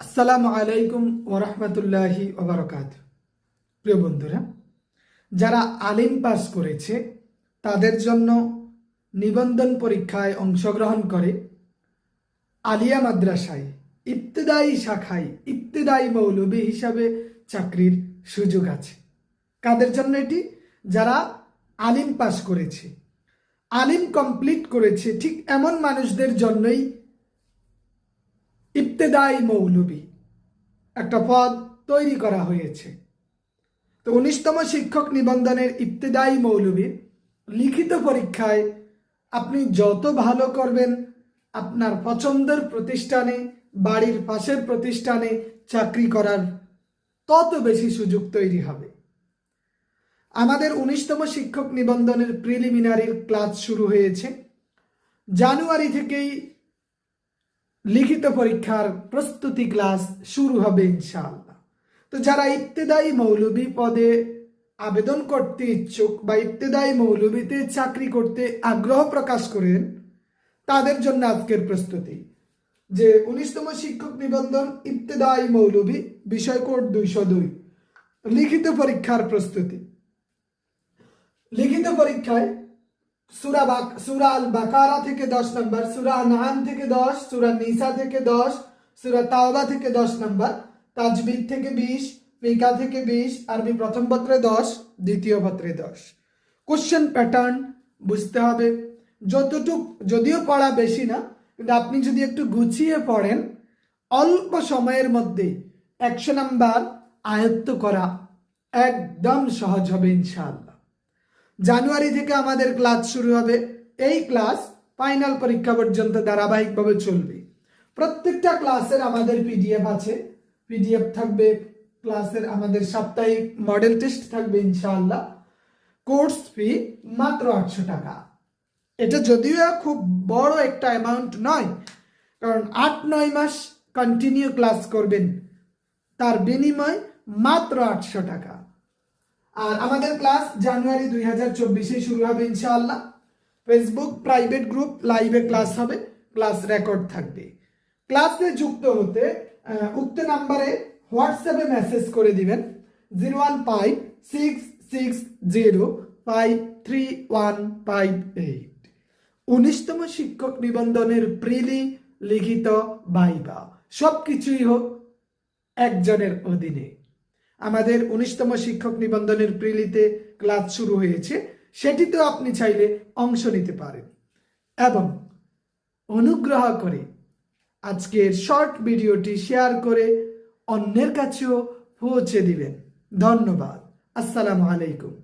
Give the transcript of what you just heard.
আসসালামু আলাইকুম ওরহমতুল্লাহি ওবরকাত প্রিয় বন্ধুরা, যারা আলিম পাস করেছে, তাদের জন্য নিবন্ধন পরীক্ষায় অংশগ্রহণ করে আলিয়া মাদ্রাসায় ইবতেদায়ী শাখায় ইবতেদায়ী মৌলবী হিসাবে চাকরির সুযোগ আছে। কাদের জন্য এটি? যারা আলিম পাস করেছে, আলিম কমপ্লিট করেছে, ঠিক এমন মানুষদের জন্যই ইবতেদায়ী মৌলবী একটা পদ তৈরি করা হয়েছে। তো উনিশতম শিক্ষক নিবন্ধনের ইবতেদায়ী মৌলবীর লিখিত পরীক্ষায় আপনি যত ভালো করবেন, আপনার পছন্দের প্রতিষ্ঠানে, বাড়ির পাশের প্রতিষ্ঠানে চাকরি করার তত বেশি সুযোগ তৈরি হবে। আমাদের উনিশতম শিক্ষক নিবন্ধনের প্রিলিমিনারির ক্লাস শুরু হয়েছে। জানুয়ারি থেকেই লিখিত পরীক্ষার প্রস্তুতি ক্লাস শুরু হবে ইনশাআল্লাহ। তো যারা ইবতেদায়ী মৌলবী পদে আবেদন করতে ইচ্ছুক বা ইবতেদায়ী মৌলবীতে চাকরি করতে আগ্রহ প্রকাশ করেন, তাদের জন্য আজকের প্রস্তুতি। যে উনিশতম শিক্ষক নিবন্ধন, ইবতেদায়ী মৌলবী, বিষয় কোড দুইশো দুই। লিখিত পরীক্ষার প্রস্তুতি। লিখিত পরীক্ষায় সুরা সুরা আল বাকারা থেকে দশ নম্বর, সুরা নাহান থেকে দশ, সুরা নিসা থেকে দশ, সুরা তাওবা থেকে দশ নম্বর, তাজবিদ থেকে বিশ, ফিকা থেকে বিশ, আরবি প্রথম পত্রে দশ, দ্বিতীয় পত্রে দশ। কোশ্চেন প্যাটার্ন বুঝতে হবে। যতটুক যদিও পড়া বেশি না, কিন্তু আপনি যদি একটু গুছিয়ে পড়েন, অল্প সময়ের মধ্যে একশো নাম্বার আয়ত্ত করা একদম সহজ হবে ইনশাআল্লাহ। জানুয়ারি থেকে আমাদের ক্লাস শুরু হবে। এই ক্লাস ফাইনাল পরীক্ষা পর্যন্ত ধারাবাহিকভাবে চলবে। প্রত্যেকটা ক্লাসের আমাদের পিডিএফ আছে। পিডিএফ থাকবে, ক্লাসের আমাদের সাপ্তাহিক মডেল টেস্ট থাকবে ইনশাআল্লাহ। কোর্স ফি মাত্র আটশো টাকা। এটা যদিও খুব বড় একটা অ্যামাউন্ট নয়, কারণ আট নয় মাস কন্টিনিউ ক্লাস করবেন। তার বিনিময় মাত্র আটশো টাকা। আর আমাদের ক্লাস জানুয়ারি দুই হাজার চব্বিশে শুরু হবে ইনশাআল্লাহ। ফেসবুক প্রাইভেট গ্রুপ লাইভে ক্লাস হবে ক্লাস রেকর্ড থাকবে। ক্লাসে যুক্ত হতে উক্ত নাম্বারে হোয়াটসঅ্যাপে মেসেজ করে দিবেন। Zero one five six six zero five three one five eight উনিশতম শিক্ষক নিবন্ধনের প্রিলি লিখিত বাইবা। সব কিছুই হোক একজনের অধীনে। আমাদের উনিশতম শিক্ষক নিবন্ধনের প্রিলিতে ক্লাস শুরু হয়েছে, সেটিতেও আপনি চাইলে অংশ নিতে পারেন। এবং অনুগ্রহ করে আজকের শর্ট ভিডিওটি শেয়ার করে অন্যের কাছেও পৌঁছে দিবেন। ধন্যবাদ। আসসালামু আলাইকুম।